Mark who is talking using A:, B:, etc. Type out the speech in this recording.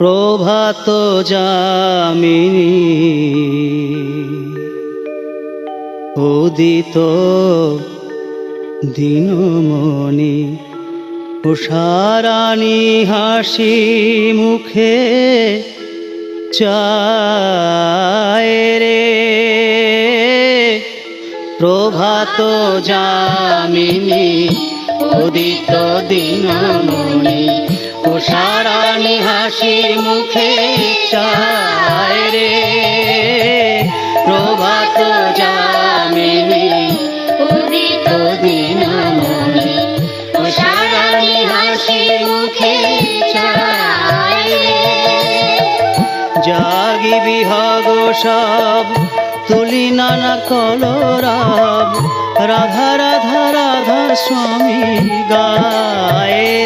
A: প্রভাত যামিনী উদিত দিনমণি উষারানী হাসি মুখে চায় রে। প্রভাত যামিনী উদিত দিনমণি উষারানী হাসি মুখে চায় রে। প্রভাত যামিনী
B: উদিত দিনমণি উষারাণী হাসি মুখে চায়
A: জাগি বিহগ সব, তুলি নানা কলরাব, রাধা রাধা রাধা স্বামী গায় রে।